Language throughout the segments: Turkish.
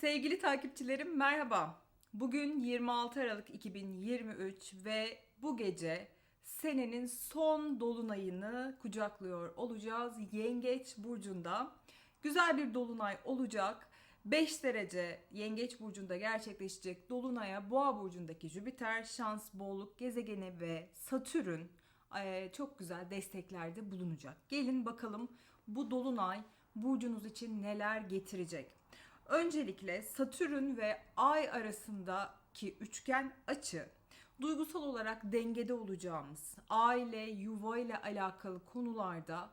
Sevgili takipçilerim merhaba. Bugün 26 Aralık 2023 ve bu gece senenin son dolunayını kucaklıyor olacağız Yengeç burcunda. Güzel bir dolunay olacak. 5 derece Yengeç burcunda gerçekleşecek dolunaya Boğa burcundaki Jüpiter, şans, bolluk gezegeni ve Satürn eee, çok güzel desteklerde bulunacak. Gelin bakalım bu dolunay burcunuz için neler getirecek. Öncelikle Satürn ve Ay arasındaki üçgen açı duygusal olarak dengede olacağımız, aile, yuva ile alakalı konularda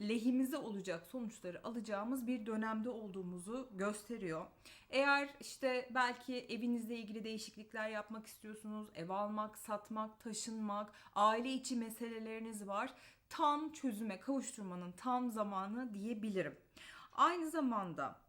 lehimize olacak sonuçları alacağımız bir dönemde olduğumuzu gösteriyor. Eğer işte belki evinizle ilgili değişiklikler yapmak istiyorsunuz, ev almak, satmak, taşınmak, aile içi meseleleriniz var. Tam çözüme kavuşturmanın tam zamanı diyebilirim. Aynı zamanda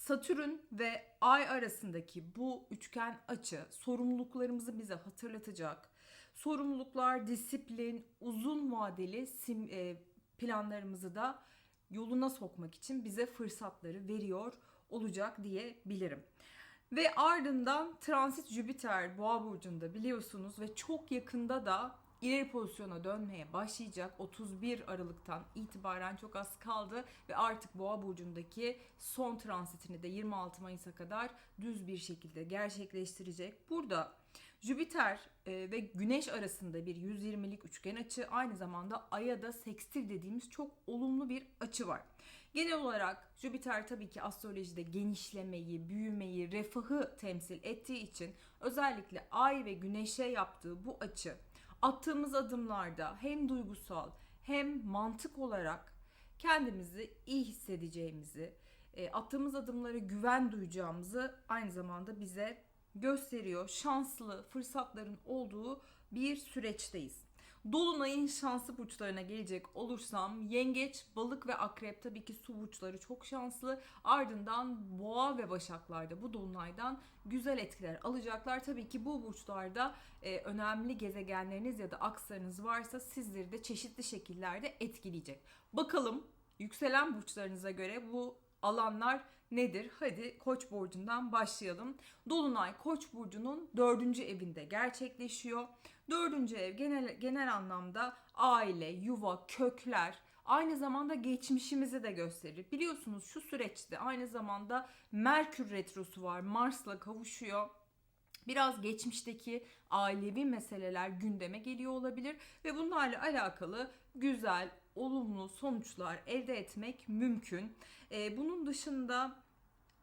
Satürn ve Ay arasındaki bu üçgen açı sorumluluklarımızı bize hatırlatacak. Sorumluluklar, disiplin, uzun vadeli sim, e, planlarımızı da yoluna sokmak için bize fırsatları veriyor olacak diyebilirim. Ve ardından transit Jüpiter Boğa burcunda biliyorsunuz ve çok yakında da ileri pozisyona dönmeye başlayacak. 31 Aralık'tan itibaren çok az kaldı ve artık Boğa burcundaki son transitini de 26 Mayıs'a kadar düz bir şekilde gerçekleştirecek. Burada Jüpiter e, ve Güneş arasında bir 120'lik üçgen açı aynı zamanda Ay'a da sekstil dediğimiz çok olumlu bir açı var. Genel olarak Jüpiter tabii ki astrolojide genişlemeyi, büyümeyi, refahı temsil ettiği için özellikle Ay ve Güneş'e yaptığı bu açı attığımız adımlarda hem duygusal hem mantık olarak kendimizi iyi hissedeceğimizi, e, attığımız adımlara güven duyacağımızı aynı zamanda bize gösteriyor. Şanslı fırsatların olduğu bir süreçteyiz. Dolunayın şanslı burçlarına gelecek olursam yengeç, balık ve akrep tabii ki su burçları çok şanslı. Ardından boğa ve başaklarda bu dolunaydan güzel etkiler alacaklar. Tabii ki bu burçlarda e, önemli gezegenleriniz ya da akslarınız varsa sizleri de çeşitli şekillerde etkileyecek. Bakalım yükselen burçlarınıza göre bu alanlar nedir? Hadi Koç burcundan başlayalım. Dolunay Koç burcunun dördüncü evinde gerçekleşiyor. Dördüncü ev genel, genel anlamda aile, yuva, kökler, aynı zamanda geçmişimizi de gösterir. Biliyorsunuz şu süreçte aynı zamanda Merkür retrosu var. Mars'la kavuşuyor. Biraz geçmişteki ailevi meseleler gündeme geliyor olabilir ve bunlarla alakalı güzel, olumlu sonuçlar elde etmek mümkün. Ee, bunun dışında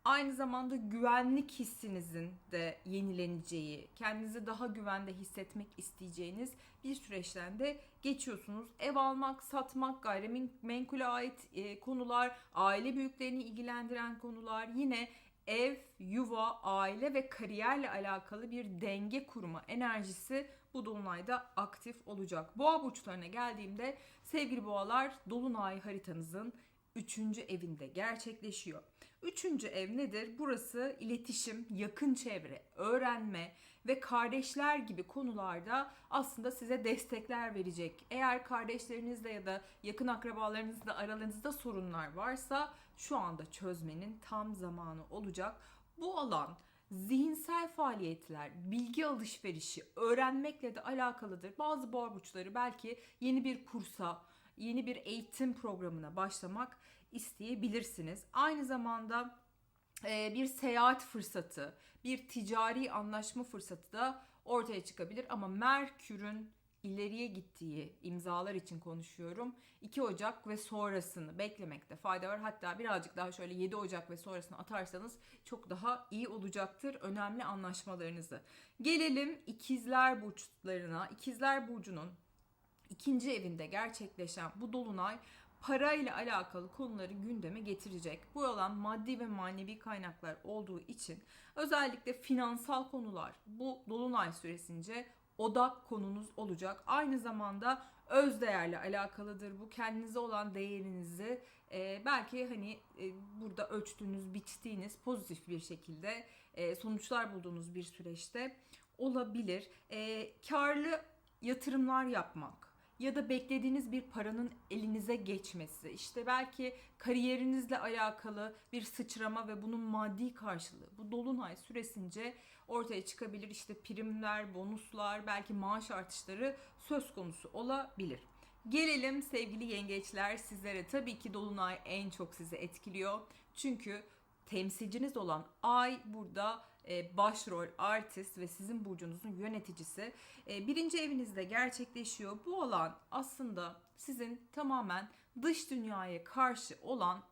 aynı zamanda güvenlik hissinizin de yenileneceği, kendinizi daha güvende hissetmek isteyeceğiniz bir süreçten de geçiyorsunuz. Ev almak, satmak, gayrimenkule ait e, konular, aile büyüklerini ilgilendiren konular, yine ev, yuva, aile ve kariyerle alakalı bir denge kurma enerjisi bu dolunayda aktif olacak. Boğa burçlarına geldiğimde sevgili boğalar dolunay haritanızın 3. evinde gerçekleşiyor. 3. ev nedir? Burası iletişim, yakın çevre, öğrenme ve kardeşler gibi konularda aslında size destekler verecek. Eğer kardeşlerinizle ya da yakın akrabalarınızla aralarınızda sorunlar varsa şu anda çözmenin tam zamanı olacak. Bu alan zihinsel faaliyetler, bilgi alışverişi, öğrenmekle de alakalıdır. Bazı boğa burçları belki yeni bir kursa, yeni bir eğitim programına başlamak isteyebilirsiniz. Aynı zamanda e, bir seyahat fırsatı, bir ticari anlaşma fırsatı da ortaya çıkabilir ama Merkür'ün ileriye gittiği imzalar için konuşuyorum. 2 Ocak ve sonrasını beklemekte fayda var. Hatta birazcık daha şöyle 7 Ocak ve sonrasını atarsanız çok daha iyi olacaktır önemli anlaşmalarınızı. Gelelim ikizler burçlarına. İkizler burcunun ikinci evinde gerçekleşen bu dolunay parayla alakalı konuları gündeme getirecek. Bu alan maddi ve manevi kaynaklar olduğu için özellikle finansal konular bu dolunay süresince odak konunuz olacak. Aynı zamanda öz değerle alakalıdır. Bu kendinize olan değerinizi e, belki hani e, burada ölçtüğünüz, biçtiğiniz pozitif bir şekilde e, sonuçlar bulduğunuz bir süreçte olabilir. E, karlı yatırımlar yapmak, ya da beklediğiniz bir paranın elinize geçmesi, işte belki kariyerinizle alakalı bir sıçrama ve bunun maddi karşılığı bu dolunay süresince ortaya çıkabilir. İşte primler, bonuslar, belki maaş artışları söz konusu olabilir. Gelelim sevgili yengeçler sizlere tabii ki dolunay en çok sizi etkiliyor. Çünkü temsilciniz olan ay burada e, başrol artist ve sizin burcunuzun yöneticisi e, birinci evinizde gerçekleşiyor. Bu alan aslında sizin tamamen dış dünyaya karşı olan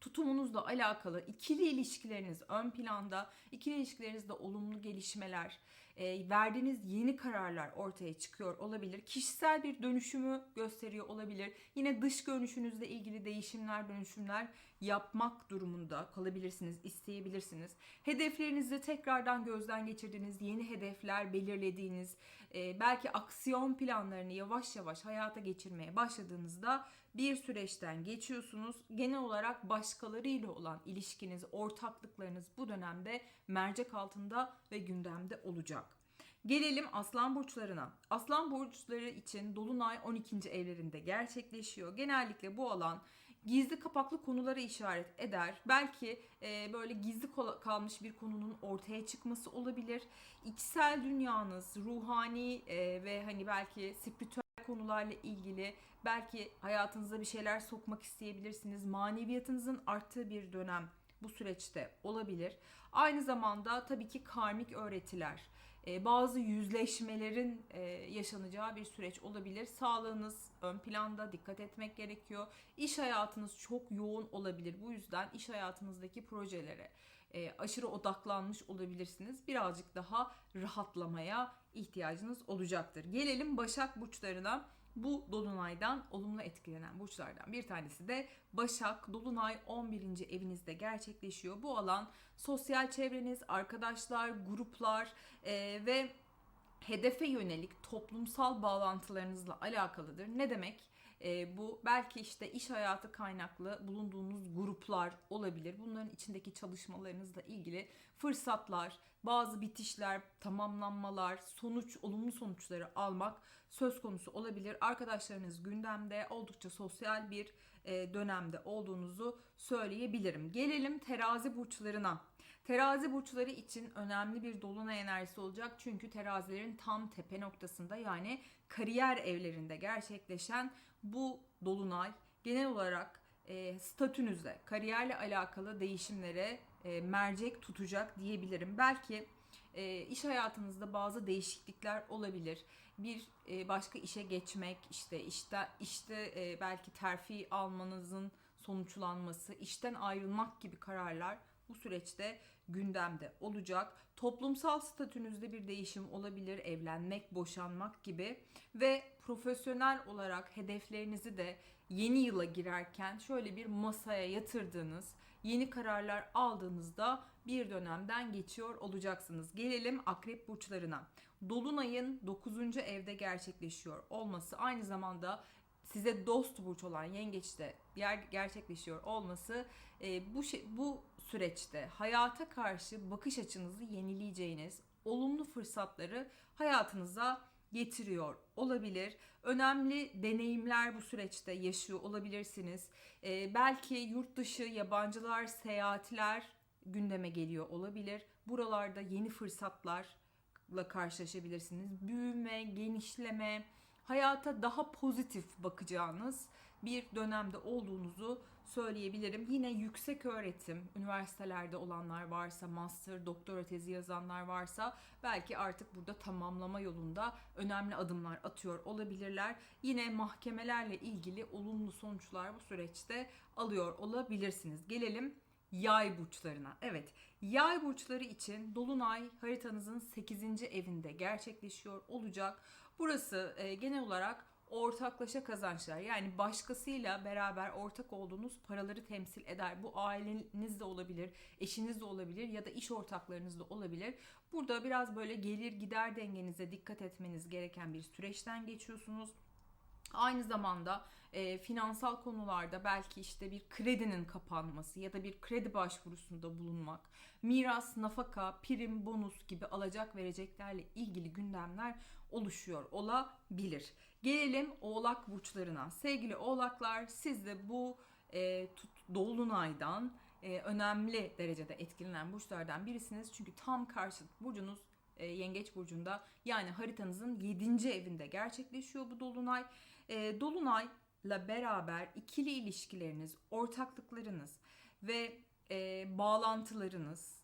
tutumunuzla alakalı ikili ilişkileriniz ön planda, ikili ilişkilerinizde olumlu gelişmeler, e, verdiğiniz yeni kararlar ortaya çıkıyor olabilir. Kişisel bir dönüşümü gösteriyor olabilir. Yine dış görünüşünüzle ilgili değişimler, dönüşümler yapmak durumunda kalabilirsiniz, isteyebilirsiniz. Hedeflerinizi tekrardan gözden geçirdiğiniz, yeni hedefler belirlediğiniz, e, belki aksiyon planlarını yavaş yavaş hayata geçirmeye başladığınızda bir süreçten geçiyorsunuz. Genel olarak başkalarıyla olan ilişkiniz, ortaklıklarınız bu dönemde mercek altında ve gündemde olacak. Gelelim aslan burçlarına. Aslan burçları için dolunay 12. evlerinde gerçekleşiyor. Genellikle bu alan gizli kapaklı konulara işaret eder. Belki e, böyle gizli kalmış bir konunun ortaya çıkması olabilir. İçsel dünyanız, ruhani e, ve hani belki spiritüel konularla ilgili belki hayatınıza bir şeyler sokmak isteyebilirsiniz. Maneviyatınızın arttığı bir dönem bu süreçte olabilir. Aynı zamanda tabii ki karmik öğretiler, bazı yüzleşmelerin e, yaşanacağı bir süreç olabilir. Sağlığınız ön planda dikkat etmek gerekiyor. İş hayatınız çok yoğun olabilir. Bu yüzden iş hayatınızdaki projelere e, aşırı odaklanmış olabilirsiniz. Birazcık daha rahatlamaya ihtiyacınız olacaktır. Gelelim Başak burçlarına. Bu dolunaydan olumlu etkilenen burçlardan bir tanesi de Başak. Dolunay 11. evinizde gerçekleşiyor. Bu alan sosyal çevreniz, arkadaşlar, gruplar e, ve hedefe yönelik toplumsal bağlantılarınızla alakalıdır. Ne demek? E, bu belki işte iş hayatı kaynaklı bulunduğunuz gruplar olabilir. Bunların içindeki çalışmalarınızla ilgili fırsatlar, bazı bitişler, tamamlanmalar, sonuç, olumlu sonuçları almak söz konusu olabilir. Arkadaşlarınız gündemde oldukça sosyal bir e, dönemde olduğunuzu söyleyebilirim. Gelelim terazi burçlarına. Terazi burçları için önemli bir dolunay enerjisi olacak. Çünkü terazilerin tam tepe noktasında yani kariyer evlerinde gerçekleşen bu dolunay genel olarak e, statünüzde kariyerle alakalı değişimlere e, mercek tutacak diyebilirim. Belki e, iş hayatınızda bazı değişiklikler olabilir. Bir e, başka işe geçmek, işte işte işte e, belki terfi almanızın sonuçlanması, işten ayrılmak gibi kararlar bu süreçte gündemde olacak. Toplumsal statünüzde bir değişim olabilir, evlenmek, boşanmak gibi ve profesyonel olarak hedeflerinizi de yeni yıla girerken şöyle bir masaya yatırdığınız, yeni kararlar aldığınızda bir dönemden geçiyor olacaksınız. Gelelim akrep burçlarına. Dolunay'ın 9. evde gerçekleşiyor olması aynı zamanda size dost burç olan yengeçte yer gerçekleşiyor olması e, bu şey, bu süreçte hayata karşı bakış açınızı yenileyeceğiniz olumlu fırsatları hayatınıza getiriyor olabilir. Önemli deneyimler bu süreçte yaşıyor olabilirsiniz. Ee, belki yurt dışı yabancılar, seyahatler gündeme geliyor olabilir. Buralarda yeni fırsatlarla karşılaşabilirsiniz. Büyüme, genişleme, hayata daha pozitif bakacağınız bir dönemde olduğunuzu söyleyebilirim. Yine yüksek öğretim, üniversitelerde olanlar varsa, master, doktora tezi yazanlar varsa belki artık burada tamamlama yolunda önemli adımlar atıyor olabilirler. Yine mahkemelerle ilgili olumlu sonuçlar bu süreçte alıyor olabilirsiniz. Gelelim yay burçlarına. Evet, yay burçları için dolunay haritanızın 8. evinde gerçekleşiyor olacak. Burası e, genel olarak ortaklaşa kazançlar yani başkasıyla beraber ortak olduğunuz paraları temsil eder. Bu aileniz de olabilir, eşiniz de olabilir ya da iş ortaklarınız da olabilir. Burada biraz böyle gelir gider dengenize dikkat etmeniz gereken bir süreçten geçiyorsunuz. Aynı zamanda e, finansal konularda belki işte bir kredinin kapanması ya da bir kredi başvurusunda bulunmak, miras, nafaka, prim, bonus gibi alacak vereceklerle ilgili gündemler oluşuyor olabilir. Gelelim oğlak burçlarına. Sevgili oğlaklar siz de bu e, tut- dolunaydan e, önemli derecede etkilenen burçlardan birisiniz. Çünkü tam karşıt burcunuz e, Yengeç burcunda yani haritanızın 7. evinde gerçekleşiyor bu dolunay. E, dolunayla beraber ikili ilişkileriniz, ortaklıklarınız ve e, bağlantılarınız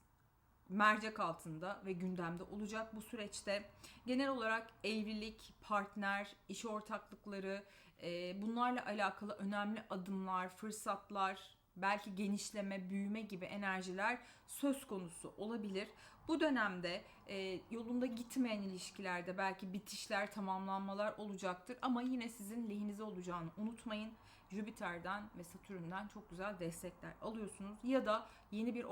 mercek altında ve gündemde olacak bu süreçte. Genel olarak evlilik, partner, iş ortaklıkları, e, bunlarla alakalı önemli adımlar, fırsatlar, belki genişleme, büyüme gibi enerjiler söz konusu olabilir. Bu dönemde e, yolunda gitmeyen ilişkilerde belki bitişler, tamamlanmalar olacaktır ama yine sizin lehinize olacağını unutmayın. Jüpiter'den ve Satürn'den çok güzel destekler alıyorsunuz ya da yeni bir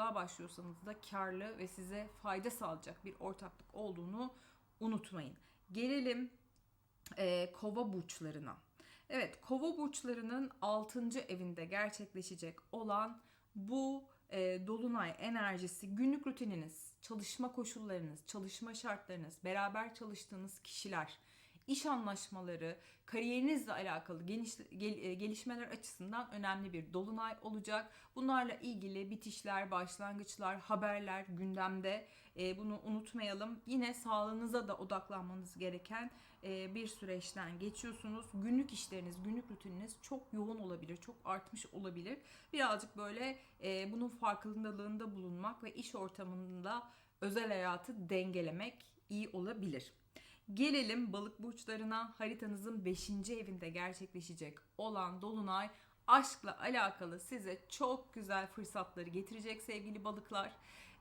ortaklığa başlıyorsanız da karlı ve size fayda sağlayacak bir ortaklık olduğunu unutmayın. Gelelim e, kova burçlarına. Evet kova burçlarının 6. evinde gerçekleşecek olan bu e, dolunay enerjisi günlük rutininiz, çalışma koşullarınız, çalışma şartlarınız, beraber çalıştığınız kişiler, iş anlaşmaları, kariyerinizle alakalı geniş, gel- e, gelişmeler açısından önemli bir dolunay olacak. Bunlarla ilgili bitişler, başlangıçlar, haberler gündemde. E, bunu unutmayalım. Yine sağlığınıza da odaklanmanız gereken e, bir süreçten geçiyorsunuz. Günlük işleriniz, günlük rutininiz çok yoğun olabilir, çok artmış olabilir. Birazcık böyle e, bunun farkındalığında bulunmak ve iş ortamında özel hayatı dengelemek iyi olabilir. Gelelim balık burçlarına. Haritanızın 5. evinde gerçekleşecek olan dolunay aşkla alakalı size çok güzel fırsatları getirecek sevgili balıklar.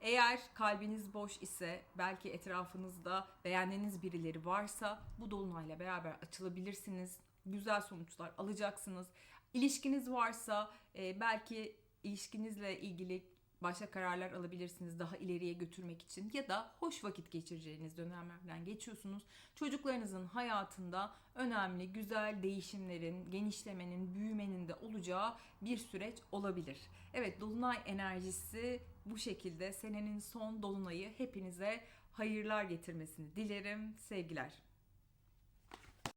Eğer kalbiniz boş ise belki etrafınızda beğendiğiniz birileri varsa bu dolunayla beraber açılabilirsiniz. Güzel sonuçlar alacaksınız. İlişkiniz varsa e, belki ilişkinizle ilgili başka kararlar alabilirsiniz daha ileriye götürmek için ya da hoş vakit geçireceğiniz dönemlerden geçiyorsunuz. Çocuklarınızın hayatında önemli, güzel değişimlerin, genişlemenin, büyümenin de olacağı bir süreç olabilir. Evet, dolunay enerjisi bu şekilde senenin son dolunayı hepinize hayırlar getirmesini dilerim. Sevgiler.